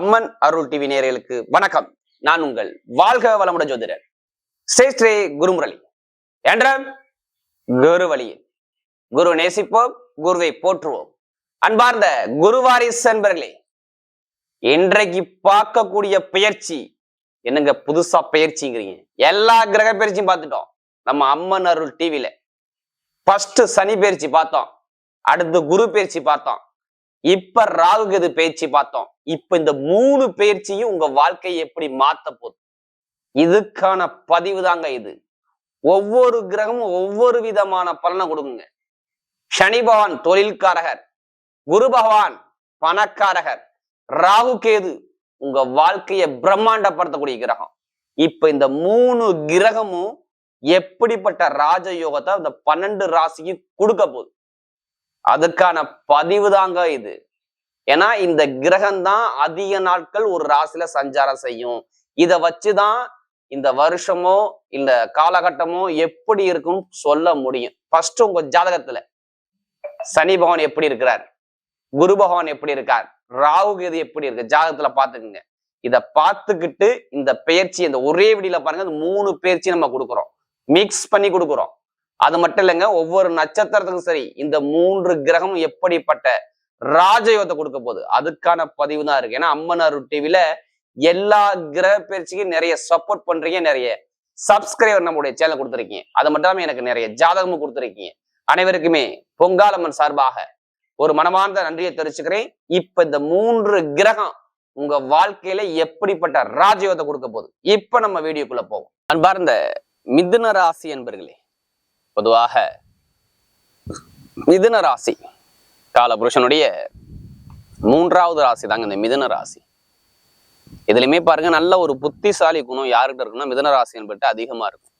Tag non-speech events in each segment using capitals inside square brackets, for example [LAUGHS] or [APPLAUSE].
அம்மன் அருள் TV நேயர்களுக்கு வணக்கம். நான் உங்கள் வாழ்க வளமுட ஜோதிடர் ஸ்ரேஷ்ரே குருமுரளி. என்ற குரு வழியில். குரு நேசிப்போம் குருவை போற்றுவோம். அன்பார்ந்த குருவாரிஸ் அன்பர்களே இன்றைக்கு பார்க்கக்கூடிய பயிற்சி என்னங்க புதுசா பயிற்சிங்கிறீங்க எல்லா கிரக பயிற்சியும் பார்த்துட்டோம். நம்ம அம்மன் அருள் டிவியில ஃபர்ஸ்ட் சனி பயிற்சி பார்த்தோம். அடுத்து குரு பயிற்சி பார்த்தோம். இப்ப ராகுகது பயிற்சி பார்த்தோம். இப்ப இந்த மூணு பயிற்சியும் உங்க வாழ்க்கையை எப்படி மாத்த போகுது இதுக்கான பதிவு தாங்க இது. ஒவ்வொரு கிரகமும் ஒவ்வொரு விதமான பலனை கொடுக்குங்க. சனி பகவான் தொழில்காரகர் குரு பகவான் பணக்காரகர் ராகு கேது உங்க வாழ்க்கையை பிரம்மாண்டப்படுத்தக்கூடிய கிரகம். இப்ப இந்த மூணு கிரகமும் எப்படிப்பட்ட ராஜயோகத்தை அந்த பன்னெண்டு ராசிக்கு கொடுக்க போகுது? அதுக்கான பதிவு தாங்க இது. ஏன்னா இந்த கிரகம் தான் அதிக நாட்கள் ஒரு ராசியில சஞ்சாரம் செய்யும். இத வச்சுதான் இந்த வருஷமோ இந்த காலகட்டமோ எப்படி இருக்கும்னு சொல்ல முடியும். ஃபர்ஸ்ட் உங்க ஜாதகத்துல சனி பகவான் எப்படி இருக்கிறார்? குரு பகவான் எப்படி இருக்கார்? ராகு கேது எப்படி இருக்கு? ஜாதகத்துல பாத்துக்குங்க இத பார்த்துக்கிட்டு இந்த பயிற்சி இந்த ஒரே விடியில பாருங்க மூணு பயிற்சி நம்ம கொடுக்குறோம். மிக்ஸ் பண்ணி கொடுக்குறோம். அது மட்டும் இல்லைங்க ஒவ்வொரு நட்சத்திரத்துக்கும் சரி இந்த மூன்று கிரகமும் எப்படிப்பட்ட ராஜயோகத்தை கொடுக்க போகுது? அதுக்கான பதிவு தான் இருக்கு. ஏன்னா அம்மன் அருள் டிவில எல்லா கிரக பயிற்சிக்கும் நிறைய சப்போர்ட் பண்றீங்க நிறைய சப்ஸ்கிரைபர் நம்முடைய சேனல் கொடுத்துருக்கீங்க. அது மட்டும் இல்லாம எனக்கு நிறைய ஜாதகமும் கொடுத்துருக்கீங்க. அனைவருக்குமே பொங்காலம்மன் சார்பாக ஒரு மனமார்ந்த நன்றியை தெரிவிச்சுக்கிறேன். இப்ப இந்த மூன்று கிரகம் உங்க வாழ்க்கையில எப்படிப்பட்ட ராஜயோகத்தை கொடுக்க போகுது? இப்ப நம்ம வீடியோக்குள்ள போவோம். அன்பார்ந்த மிதுன ராசி என்பர்களே பொதுவாக மிதுன ராசி. காலபுருஷனுடைய மூன்றாவது ராசி தாங்க இந்த மிதுன ராசி. இதுலையுமே பாருங்க நல்ல ஒரு புத்திசாலி குணம் யாருக்கிட்ட இருக்குன்னா மிதுன ராசி என்பட்டு அதிகமா இருக்கும்.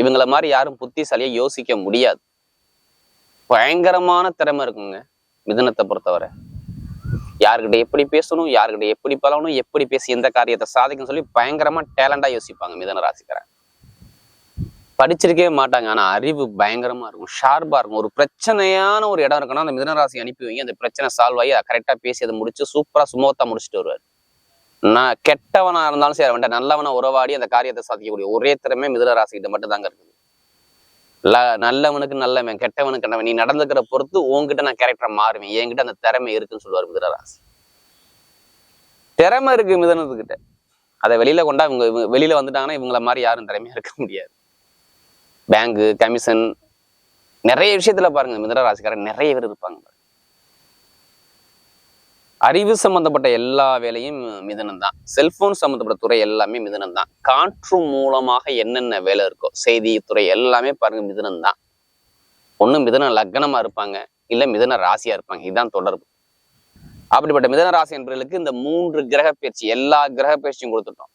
இவங்கள மாதிரி யாரும் புத்திசாலியை யோசிக்க முடியாது. பயங்கரமான திறமை இருக்குங்க மிதுனத்தை பொறுத்தவரை. யாருக்கிட்ட எப்படி பேசணும் யாருக்கிட்ட எப்படி பழகணும் எப்படி பேசி எந்த காரியத்தை சாதிக்கணும்னு சொல்லி பயங்கரமா டேலண்டா யோசிப்பாங்க மிதன ராசிக்காரன் படிச்சிருக்கவே மாட்டாங்க. ஆனா அறிவு பயங்கரமா இருக்கும். ஷார்ப்பா இருக்கும். ஒரு பிரச்சனையான ஒரு இடம் இருக்குன்னா அந்த மிதனராசி அனுப்பி வைங்க. அந்த பிரச்சனை சால்வ் ஆகி அதை கரெக்டா பேசி அதை முடிச்சு சூப்பரா சுமூத்தா முடிச்சுட்டு வருவார். நான் கெட்டவனா இருந்தாலும் சரி வேண்டாம் நல்லவனா உறவாடி அந்த காரியத்தை சாதிக்கக்கூடிய ஒரே திறமை மிதுன ராசிக்கிட்ட மட்டும் தாங்க இருக்குது நல்லவனுக்கு நல்லவன் கெட்டவனுக்கு கெட்டவன். நீ நடந்துக்கிற பொறுத்து உன்கிட்ட நான் கேரக்டரை மாறுவேன். என்கிட்ட அந்த திறமை இருக்குன்னு சொல்லுவார் மிதனராசி திறமை இருக்கு மிதனத்துக்கிட்ட. அதை வெளியில கொண்டா இவங்க இவங்க வெளியில வந்துட்டாங்கன்னா இவங்கள மாதிரி யாரும் திறமையா இருக்க முடியாது. பேங்கு கமிஷன் நிறைய விஷயத்துல பாருங்க மிதன ராசிக்காரன் நிறைய பேர் இருப்பாங்க. அறிவு சம்பந்தப்பட்ட எல்லா வேலையும் மிதனம் தான். செல்போன் சம்பந்தப்பட்ட துறை எல்லாமே மிதனம் தான். காற்று மூலமாக என்னென்ன வேலை இருக்கோ செய்தி துறை எல்லாமே பாருங்க மிதனம் தான். ஒண்ணு மிதன லக்னமா இருப்பாங்க இல்ல மிதன ராசியா இருப்பாங்க. இதுதான் தொடர்பு. அப்படிப்பட்ட மிதன ராசி என்பவர்களுக்கு இந்த மூன்று கிரக பயிற்சி எல்லா கிரக பயிற்சியும் கொடுத்துட்டோம்.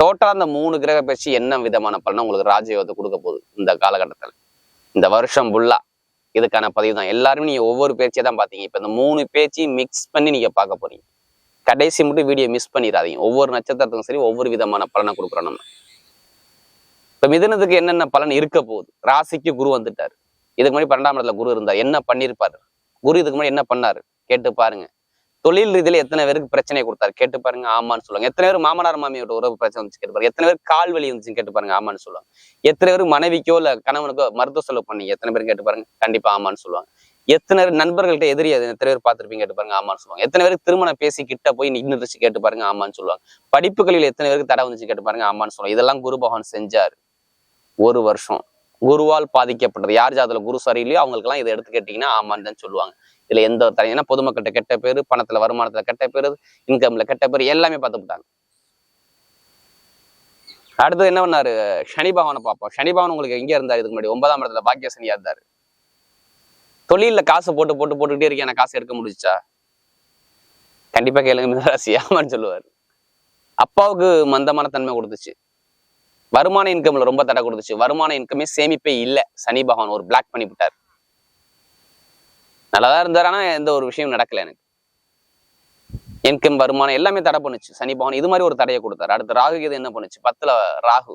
டோட்டலா அந்த மூணு கிரக பயிற்சி என்ன விதமான பலனை உங்களுக்கு ராஜயோகத்தை கொடுக்க போகுது இந்த காலகட்டத்துல? இந்த வருஷம் ஃபுல்லா இதுக்கான பதிவு தான். எல்லாருமே நீங்க ஒவ்வொரு பேச்சியை தான் பாத்தீங்க. இப்ப இந்த மூணு பேச்சையும் மிக்ஸ் பண்ணி நீங்க பார்க்க போறீங்க. கடைசி மட்டும் வீடியோ மிஸ் பண்ணிடாதீங்க. ஒவ்வொரு நட்சத்திரத்துக்கும் சரி ஒவ்வொரு விதமான பலனை கொடுக்குறோம் நம்ம. இப்ப மிதுனத்துக்கு என்னென்ன பலன் இருக்க போகுது? ராசிக்கு குரு வந்துட்டாரு. இதுக்கு முன்னாடி பன்னெண்டாம் இடத்துல குரு இருந்தார். என்ன பண்ணிருப்பாரு? குரு இதுக்கு முன்னாடி என்ன பண்ணாரு? கேட்டு பாருங்க. தொழில் ரீதியில எத்தனை பேருக்கு பிரச்சனை கொடுத்தாரு? கேட்டு பாருங்க ஆமான்னு சொல்லுவாங்க. எத்தனை பேர் மாமனார் மாமியோட உறவு பிரச்சனை வந்துச்சு கேட்டு பாருங்க. எத்தனை பேர் கால் வலி வந்துச்சுன்னு கேட்டு பாருங்க ஆமான்னு சொல்லுவாங்க. எத்தனை பேர் மனைவிக்கோ இல்ல கணவனுக்கோ மருத்துவ செலவு பண்ணீங்க? எத்தனை பேர் கேட்டு பாருங்க கண்டிப்பா ஆமான்னு சொல்லுவாங்க. எத்தனை பேர் நண்பர்கள்ட்ட எதிரி அது எத்தனை பேர் பார்த்திருப்பீங்க கேட்டு பாருங்க ஆமான்னு சொல்லுவாங்க. எத்தனை பேருக்கு திருமணம் பேசி கிட்ட போய் நின்றுச்சு கேட்டு பாருங்க ஆமான்னு சொல்லுவாங்க. படிப்புகளில் எத்தனை பேருக்கு தடை வந்துச்சு கேட்டு பாருங்க ஆமான்னு சொல்லுவாங்க. இதெல்லாம் குரு பகவான் செஞ்சாரு. ஒரு வருஷம். குருவால் பாதிக்கப்பட்டது யார் ஜாதத்துல குரு சரியில்லையோ அவங்களுக்கெல்லாம் இதை எடுத்து கேட்டீங்கன்னா ஆமான்னு தான் சொல்லுவாங்க. இதுல எந்த ஒரு தனி ஏன்னா பொதுமக்கள்கிட்ட கெட்ட பேரு பணத்துல வருமானத்துல கெட்ட பேரு இன்கம்ல கெட்ட பேர் எல்லாமே பார்த்துட்டாங்க அடுத்து என்ன பண்ணாரு? சனி பகவானை பார்ப்போம். சனி பகவான் உங்களுக்கு எங்க இருந்தார்? இதுக்கு முன்னாடி ஒன்பதாம் இடத்துல பாக்கிய சனியா இருந்தாரு. தொழில காசு போட்டு போட்டு போட்டுக்கிட்டே இருக்கேன். எனக்கு காசு எடுக்க முடிச்சா கண்டிப்பா கேளுங்க மிதராசி ஆமான்னு சொல்லுவாரு. அப்பாவுக்கு மந்தமான தன்மை கொடுத்துச்சு. வருமான இன்கம்ல ரொம்ப தடை கொடுத்துச்சு. வருமான இன்கமே சேமிப்பே இல்லை. சனி பகவான் ஒரு பிளாக் பண்ணி விட்டார். நல்லாதான் இருந்தார் ஆனா எந்த ஒரு விஷயம் நடக்கல எனக்கு. இன்கம் வருமானம் எல்லாமே தடை பண்ணுச்சு. சனி பவன் இது மாதிரி ஒரு தடையை கொடுத்தாரு. அடுத்து ராகு கேது என்ன பண்ணுச்சு? பத்துல ராகு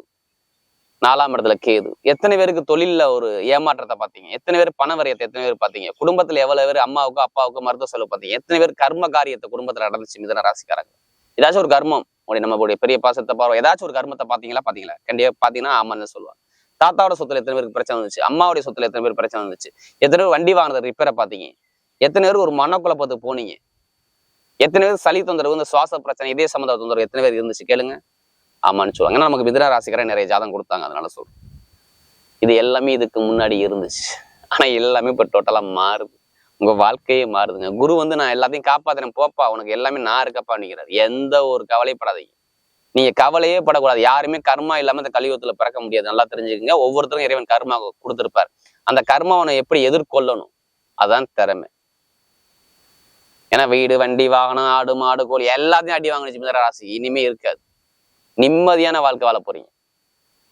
நாலாம் இடத்துல கேது. எத்தனை பேருக்கு தொழில்ல ஒரு ஏமாற்றத்தை பார்த்தீங்க? எத்தனை பேர் பண வரையத்தை எத்தனை பேர் பார்த்தீங்க? குடும்பத்துல எவ்வளவு பேர் அம்மாவுக்கு அப்பாவுக்கு மருத்துவ செலவு பார்த்தீங்க? எத்தனை பேர் கர்ம காரியத்தை குடும்பத்துல நடந்துச்சு மிதன ராசிக்காரங்க ஏதாச்சும் ஒரு கர்மம். உடைய நம்மளுடைய பெரிய பாசத்தை பார்வை. ஏதாச்சும் ஒரு கர்மத்தை பாத்தீங்களா பாத்தீங்களா கண்டிப்பா பாத்தீங்கன்னா ஆமான்னு சொல்லுவாங்க. தாத்தாவோட சொத்துல எத்தனை பேருக்கு பிரச்சனை வந்துச்சு? அம்மாவுடைய சொத்துல எத்தனை பேர் பிரச்சனை வந்துச்சு? எத்தனை பேர் வண்டி வாங்கினது ரிப்பேரை பாத்தீங்க? எத்தனை பேர் ஒரு மனக்குழப்பத்துக்கு போனீங்க? எத்தனை பேர் சளி தொந்தரவு இந்த சுவாச பிரச்சனை இதே சம்மந்த தொந்தரவு எத்தனை பேர் இருந்துச்சு கேளுங்க. ஆமான்னு சொல்லுவாங்க. ஏன்னா நமக்கு மிதன ராசிக்காரன் நிறைய ஜாதம் கொடுத்தாங்க அதனால சொல்றேன். இது எல்லாமே இதுக்கு முன்னாடி இருந்துச்சு. ஆனா எல்லாமே இப்ப டோட்டலா மாறுது. உங்க வாழ்க்கையே மாறுதுங்க. குரு வந்து நான் எல்லாத்தையும் காப்பாத்துறேன் போப்பா உனக்கு எல்லாமே நான் இருக்கப்பா நிக்கிறார் எந்த ஒரு கவலைப்படாதீங்க. நீங்க கவலையே படக்கூடாது. யாருமே கர்மா இல்லாம இந்த கலியுகத்துல பிறக்க முடியாது. நல்லா தெரிஞ்சுக்கங்க. ஒவ்வொருத்தரும் இறைவன் கர்மா கொடுத்திருப்பார். அந்த கர்மாவனை எப்படி எதிர்கொள்ளணும்? அதான் திறமை. ஏன்னா வீடு வண்டி வாகனம் ஆடு மாடு கோழி எல்லாத்தையும் அடி வாங்கினு மிதன ராசி. இனிமே இருக்காது. நிம்மதியான வாழ்க்கை வாழ போறீங்க.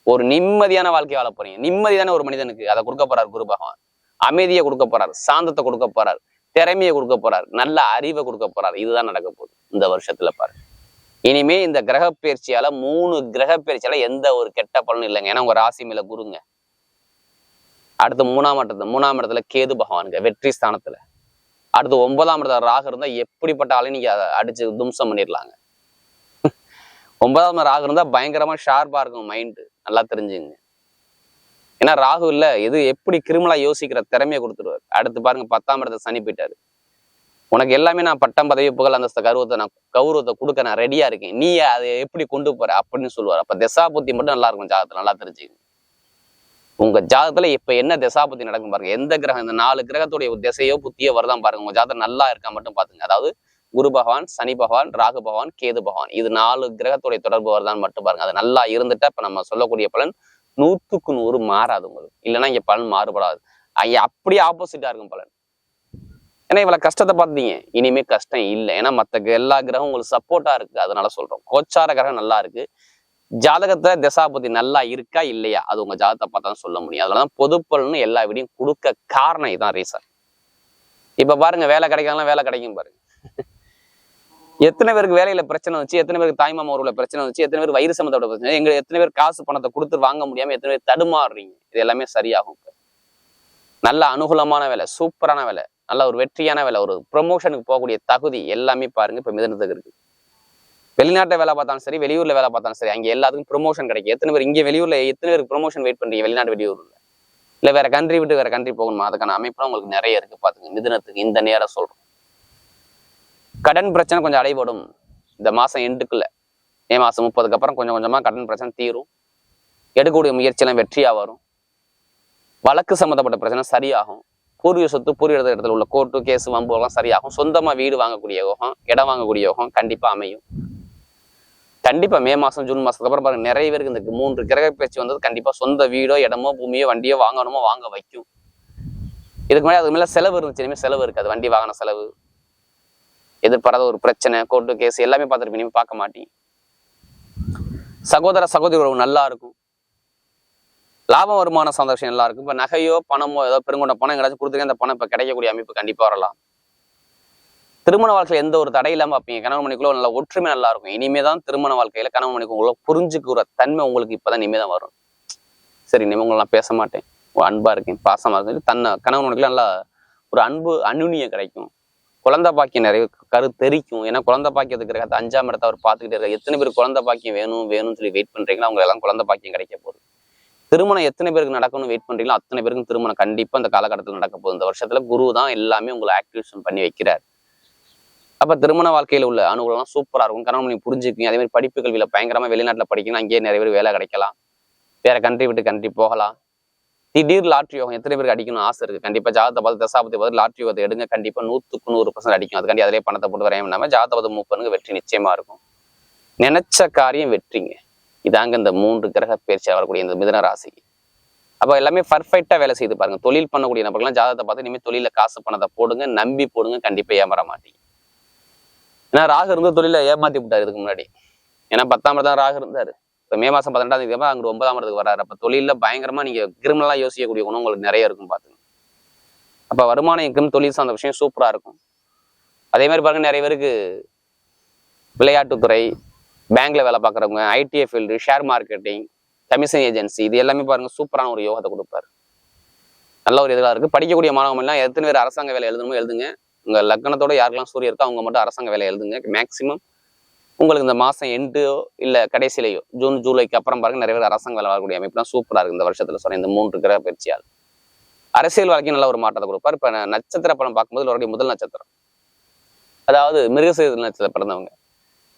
ஒரு நிம்மதியான வாழ்க்கை வாழ போறீங்க. நிம்மதியான ஒரு மனிதனுக்கு அதை கொடுக்க போறார் குரு பகவான். அமைதியை கொடுக்க போறார். சாந்தத்தை கொடுக்க போறார். திறமையை கொடுக்க போறார். நல்ல அறிவை கொடுக்க போறார். இதுதான் நடக்க போகுது இந்த வருஷத்துல பாருங்க. இனிமே இந்த கிரக பயிற்சியால மூணு கிரக பயிற்சியால எந்த ஒரு கெட்ட பலனும் இல்லைங்க. ஏன்னா உங்க ராசி மேல குருங்க. அடுத்து மூணாம் இடத்துல மூணாம் இடத்துல கேது பகவானுங்க வெற்றி ஸ்தானத்துல. அடுத்து ஒன்பதாம் இடத்துல ராகு இருந்தா எப்படிப்பட்ட ஆளையும் நீங்க அதை அடிச்சு தும்சம் பண்ணிடலாங்க. ஒன்பதாம் ராகு இருந்தா பயங்கரமா ஷார்ப்பா இருக்கும் மைண்டு நல்லா தெரிஞ்சுங்க. ஏன்னா ராகு இல்ல எது எப்படி கிரிமினலா யோசிக்கிற திறமையை கொடுத்துருவாரு. அடுத்து பாருங்க பத்தாம் இடத்துல சனி போயிட்டாரு. உனக்கு எல்லாமே நான் பட்டம் பதவி புகழ் அந்த கௌரவத்தை நான் கௌரவத்தை கொடுக்க நான் ரெடியா இருக்கேன். நீ அதை எப்படி கொண்டு போற அப்படின்னு சொல்லுவார். அப்ப திசாபுத்தி மட்டும் நல்லா இருக்கும் ஜாதகத்துல நல்லா தெரிஞ்சுக்கங்க உங்க ஜாதகத்துல இப்ப என்ன திசாபுத்தி நடக்கும் பாருங்க. எந்த கிரகம் இந்த நாலு கிரகத்துடைய திசையோ புத்தியோ வருதான் பாருங்க. உங்க ஜாதகம் நல்லா இருக்கா மட்டும் பாத்துங்க அதாவது குரு பகவான் சனி பகவான் ராகு பகவான் கேது பகவான். இது நாலு கிரகத்துடைய தொடர்பு வருதான்னு மட்டும் பாருங்க. அது நல்லா இருந்துட்டா இப்ப நம்ம சொல்லக்கூடிய பலன் நூத்துக்கு நூறு மாறாது உங்களுக்கு. இல்லைன்னா இங்க பலன் மாறுபடாது. ஐயா அப்படியே ஆப்போசிட்டா இருக்கும் பலன். ஏன்னா இவ்வளவு கஷ்டத்தை பார்த்தீங்க இனிமே கஷ்டம் இல்லை. ஏன்னா மத்த எல்லா கிரகம் உங்களுக்கு சப்போர்ட்டா இருக்கு. அதனால சொல்றோம். கோச்சார கிரகம் நல்லா இருக்கு. ஜாதகத்துல திசாபதி நல்லா இருக்கா இல்லையா? அது உங்க ஜாதகத்தை பார்த்தா சொல்ல முடியும். அதனாலதான் பொது எல்லா வீடியும் கொடுக்க காரணம் இதான் ரீசன் இப்ப பாருங்க வேலை கிடைக்கலாம் வேலை கிடைக்கும் பாருங்க. [LAUGHS] எத்தனை பேருக்கு வேலையில பிரச்சனை வச்சு எத்தனை பேருக்கு தாய்மாமா ஊரில் பிரச்சனை வச்சு எத்தனை பேர் வயிறு சம்மந்தோட பிரச்சனை எங்க எத்தனை பேர் காசு பணத்தை கொடுத்து வாங்க முடியாம எத்தனை பேர் தடுமாறுறீங்க? இது எல்லாமே சரியாகும் நல்ல அனுகூலமான வேலை சூப்பரான வேலை. நல்ல ஒரு வெற்றியான வேலை ஒரு ப்ரொமோஷனுக்கு போகக்கூடிய தகுதி எல்லாமே பாருங்க இப்போ மிதனத்துக்கு இருக்கு. வெளிநாட்டை வேலை பார்த்தாலும் சரி வெளியூர்ல வேலை பார்த்தாலும் சரி அங்க எல்லாத்துக்கும் ப்ரொமோஷன் கிடைக்கும். எத்தனை பேர் இங்கே வெளியூர்ல எத்தனை பேருக்கு ப்ரொமோஷன் வெயிட் பண்றீங்க வெளிநாட்டு வெளியூர்ல? இல்லை வேற கண்ட்ரி விட்டு வேற கண்ட்ரி போகணுமா? அதுக்கான அமைப்புலாம் உங்களுக்கு நிறைய இருக்கு பாத்துங்க. மிதனத்துக்கு இந்த நேரம் சொல்றோம் கடன் பிரச்சனை கொஞ்சம் அடைபடும். இந்த மாசம் எண்டுக்குள்ள மே மாசம் முப்பதுக்கு அப்புறம் கொஞ்சம் கொஞ்சமா கடன் பிரச்சனை தீரும். எடுக்கக்கூடிய முயற்சியெல்லாம் வெற்றியா வரும். வழக்கு சம்மந்தப்பட்ட பிரச்சனை சரியாகும். பூர்வீக சொத்து பூர்வீக இடத்துல உள்ள கோர்ட்டு கேஸ் வம்பு எல்லாம் சரியாகும். சொந்தமாக வீடு வாங்கக்கூடிய யோகம் இடம் வாங்கக்கூடிய யோகம் கண்டிப்பாக அமையும். கண்டிப்பாக மே மாதம் ஜூன் மாதத்துக்கு அப்புறம் பாருங்க நிறைய பேருக்கு இந்த மூன்று கிரக பேச்சு வந்தது கண்டிப்பாக சொந்த வீடோ இடமோ பூமியோ வண்டியோ வாங்கணுமோ வாங்க வைக்கும். இதுக்கு மேலே அதுக்கு மேலே செலவு இருந்துச்சு இனிமேல் செலவு இருக்காது. வண்டி வாகன செலவு எதிர்பாராத ஒரு பிரச்சனை கோர்ட்டு கேஸ் எல்லாமே பார்த்துருப்பீங்க பார்க்க மாட்டீங்க. சகோதர சகோதரி உறவு நல்லா இருக்கும். லாப வருமான சந்தோஷம் எல்லாம் இருக்கும். இப்ப நகையோ பணமோ ஏதோ பெருங்கொண்ட பணம் எங்கேயாச்சும் கொடுத்துருக்க அந்த பணம் இப்போ கிடைக்கக்கூடிய அமைப்பு கண்டிப்பா வரலாம். திருமண வாழ்க்கையில எந்த ஒரு தடை இல்லாமல் பார்ப்பீங்க. கணவன் மணிக்குள்ள நல்ல ஒற்றுமை நல்லா இருக்கும். இனிமே தான் திருமண வாழ்க்கையில கணவன் மணிக்கு உங்களை புரிஞ்சுக்கிற தன்மை உங்களுக்கு இப்பதான் இனிமே தான் வரும். சரி இனிமே உங்களை நான் பேச மாட்டேன். அன்பாக அன்பா இருக்கேன் பாசமா இருக்கு தன்னை கணவன் மணிக்குள்ள நல்லா ஒரு அன்பு அனுநியம் கிடைக்கும். குழந்தை பாக்கியம் நிறைய கரு தெரிக்கும். ஏன்னா குழந்தை பாக்கியத்துக்கு இருக்க அஞ்சாம் இடத்த அவர் பார்த்துக்கிட்டே இருக்காரு. எத்தனை பேர் குழந்தை பாக்கியம் வேணும் வேணும்னு சொல்லி வெயிட் பண்றீங்களோ அவங்க எல்லாம் குழந்தை பாக்கியம் கிடைக்க போகுது. திருமணம் எத்தனை பேருக்கு நடக்கணும்னு வெயிட் பண்றீங்களோ அத்தனை பேருக்கும் திருமணம் கண்டிப்பா இந்த காலகட்டத்தில் நடக்க போகுது. இந்த வருஷத்துல குரு தான் எல்லாமே உங்களை ஆக்டிவேஷன் பண்ணி வைக்கிறார். அப்ப திருமண வாழ்க்கையில உள்ள அனுகூலம் சூப்பரா இருக்கும். கணவன் நீங்க புரிஞ்சுக்கிங்க அதே மாதிரி படிப்பு கல்வியில பயங்கரமா வெளிநாட்டுல படிக்கணும் அங்கேயே நிறைய பேர் வேலை கிடைக்கலாம். வேற கண்ட்ரி விட்டு கண்ட்ரி போகலாம். திடீர் லாட்ரி யோகம் எத்தனை பேருக்கு அடிக்கணும் ஆசை இருக்கு? கண்டிப்பா ஜாதகத்தை பார்த்து தசாபத்தை பார்த்து லாட்ரி யோகத்தை எடுங்க. கண்டிப்பா நூற்றுக்கு நூறு பர்சன்ட் அடிக்கும். அதுக்காண்டி அதிலே பணத்தை போட்டு வரையும் ஜாதகத்தை மூவ் பண்ணுங்க வெற்றி நிச்சயமா இருக்கும். நினைச்ச காரியம் வெற்றிங்க. இதாங்க இந்த மூன்று கிரக பயிற்சியாக வரக்கூடிய இந்த மிதன ராசி. அப்போ எல்லாமே பர்ஃபெக்டாக வேலை செய்து பாருங்க. தொழில் பண்ணக்கூடிய நபர்கள்லாம் ஜாதகத்தை பார்த்து இனிமேல் தொழிலில் காசு பணத்தை போடுங்க நம்பி போடுங்க கண்டிப்பாக ஏமாற மாட்டீங்க. ஏன்னா ராகு இருந்து தொழில ஏமாத்தி விட்டாரு இதுக்கு முன்னாடி. ஏன்னா பத்தாம் தான் ராகு இருந்தாரு. இப்போ மே மாதம் பன்னெண்டாம் தேதி அங்கே ஒன்பதாம் இடத்துக்கு வராரு அப்போ தொழில பயங்கரமா நீங்க கிரிமினலா யோசிக்கக்கூடிய குணம் உங்களுக்கு நிறைய இருக்கும் பாத்துங்க. அப்போ வருமானம் இன்கம் தொழில் சார்ந்த விஷயம் சூப்பரா இருக்கும். அதே மாதிரி பாருங்க நிறைய பேருக்கு விளையாட்டுத்துறை பேங்க்ல வேலை பார்க்குறவங்க ITI field share marketing commission agency இது எல்லாமே பாருங்க சூப்பரான ஒரு யோகத்தை கொடுப்பாரு. நல்ல ஒரு இதெல்லாம் இருக்கு. படிக்கக்கூடிய மாணவர்கள் எல்லாம் எத்தனை பேர் அரசாங்க வேலை எழுதணுமோ எழுதுங்க. உங்க லக்னத்தோட யாருக்கெல்லாம் சூரிய இருக்கோ அவங்க மட்டும் அரசாங்க வேலை எழுதுங்க. மேக்சிமம் உங்களுக்கு இந்த மாசம் எண்டோ இல்ல கடைசியிலையோ ஜூன் ஜூலைக்கு அப்புறம் பாருங்க நிறைய பேர் அரசாங்க வேலை வரக்கூடிய அமைப்புலாம் சூப்பரா இருக்கு இந்த வருஷத்துல. சொன்ன இந்த மூன்று கிரக பயிற்சியால். அரசியல் வாழ்க்கையும் நல்ல ஒரு மாற்றத்தை கொடுப்பார். இப்ப நட்சத்திர படம் பார்க்கும்போது அவருடைய முதல் நட்சத்திரம். அதாவது மிருகசீர நட்சத்திர பிறந்தவங்க.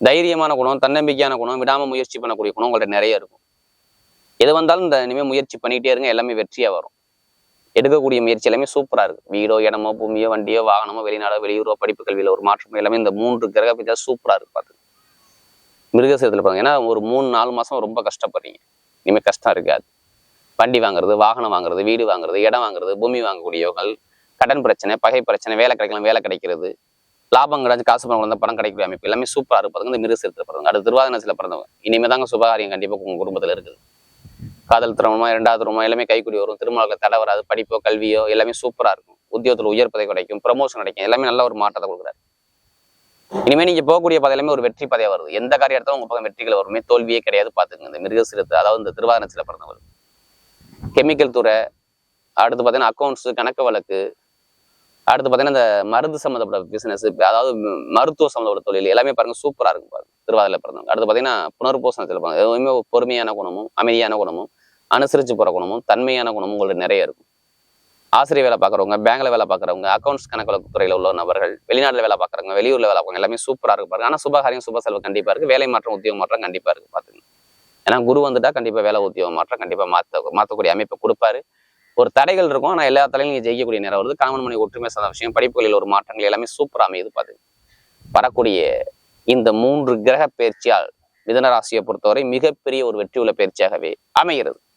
தைரியமான குணம் தன்னம்பிக்கையான குணம் விடாம முயற்சி பண்ணக்கூடிய குணம் உங்கள்கிட்ட நிறைய இருக்கும். எது வந்தாலும் இந்த இனிமேல் முயற்சி பண்ணிட்டே இருங்க எல்லாமே வெற்றியாக வரும். எடுக்கக்கூடிய முயற்சி எல்லாமே சூப்பரா இருக்கு. வீடோ இடமோ பூமியோ வண்டியோ வாகனமோ வெளிநாடோ வெளியூரோ படிப்பு கல்வியில் ஒரு மாற்றமோ எல்லாமே இந்த மூன்று கிரக பயிற்சியா சூப்பரா இருக்கு பார்த்து மிருகசீரத்தில் பாருங்க ஏன்னா ஒரு மூணு நாலு மாசம் ரொம்ப கஷ்டப்படுறீங்க. இனிமேல் கஷ்டம் இருக்காது. வண்டி வாங்குறது வாகனம் வாங்குறது வீடு வாங்குறது இடம் வாங்குறது பூமி வாங்கக்கூடியவர்கள் கடன் பிரச்சனை பகை பிரச்சனை வேலை கிடைக்கலாம் வேலை கிடைக்கிறது. லாபம் கிடைச்சி காசு பணம் வந்த பணம் கிடைக்கிற அமைப்பு எல்லாமே சூப்பராக இருப்பாங்க இந்த மிருகசீரத்தில் பிறந்தவங்க அடுத்து திருவாதனத்தில் பிறந்தவங்க. இனிமே தாங்க சுபகாரியம் கண்டிப்பாக உங்கள் குடும்பத்தில் இருக்குது. காதல் திருமணமா இரண்டாவது திருமணம் எல்லாமே கைக்குடி வரும். திருமணத்தில் தடை வராது. படிப்போ கல்வியோ எல்லாமே சூப்பராக இருக்கும். உத்தியோகத்தில் உயர் பதவி கிடைக்கும். ப்ரமோஷன் கிடைக்கும். எல்லாமே நல்ல ஒரு மாற்றத்தை கொடுக்குறாரு. இனிமே நீங்க போகக்கூடிய பாதை எல்லாமே ஒரு வெற்றி பாதையா வருது. எந்த காரியம் எடுத்தாலும் உங்க பக்கம் வெற்றிகள் வருமே. தோல்வியே கிடையாது. பாத்துக்கங்க இந்த மிருகசீரத்து அதாவது இந்த திருவாதனத்தில் பிறந்தவர் கெமிக்கல் துறை அடுத்து பார்த்தீங்கன்னா அக்கௌண்ட்ஸ் கணக்கு வழக்கு அடுத்து பார்த்தீங்கன்னா இந்த மருந்து சம்மந்தப்பட்ட பிசினஸ் அதாவது மருத்துவ சம்மந்தப்பட்ட தொழில் எல்லாமே பாருங்க சூப்பரா இருக்கும் பாருங்க திருவாதிரை பிறந்தவங்க. அடுத்து பார்த்தீங்கன்னா புனர்பூசணத்தில் பாருங்க எதுவுமே பொறுமையான குணமும் அமைதியான குணமும் அனுசரிச்சு போற குணமும் தன்மையான குணமும் உங்களுக்கு நிறைய இருக்கும். ஆசிரியர் வேலை பார்க்குறவங்க பேங்க்ல வேலை பார்க்குறவங்க அக்கௌண்ட்ஸ் கணக்கு துறையில் துறையில உள்ள நபர்கள் வெளிநாட்டில் வேலை பார்க்குறவங்க வெளியூர்ல வேலை பார்க்குறவங்க எல்லாமே சூப்பரா இருக்கு பாருங்க. ஆனா சுபகாரியம் சுப செலவு கண்டிப்பா இருக்கு. வேலை மாற்றம் உத்தியோக மாற்றம் கண்டிப்பா இருக்கு பார்த்துங்க ஏன்னா குரு வந்துட்டா கண்டிப்பா வேலை உத்தியோக மாற்றம் கண்டிப்பா மாத்த மாத்தக்கூடிய அமைப்பை கொடுப்பாரு. ஒரு தடைகள் இருக்கும். ஆனா எல்லா தலையும் நீங்கள் ஜெயிக்கக்கூடிய நேரம் வருது. கணவன் மணி ஒற்றுமை சார்ந்த விஷயம் படிப்புகளில் ஒரு மாற்றங்கள் எல்லாமே சூப்பராக அமையுது பாத்து. வரக்கூடிய இந்த மூன்று கிரக பயிற்சியால் மிதன ராசியை பொறுத்தவரை மிகப்பெரிய ஒரு வெற்றி உள்ள பயிற்சியாகவே அமைகிறது.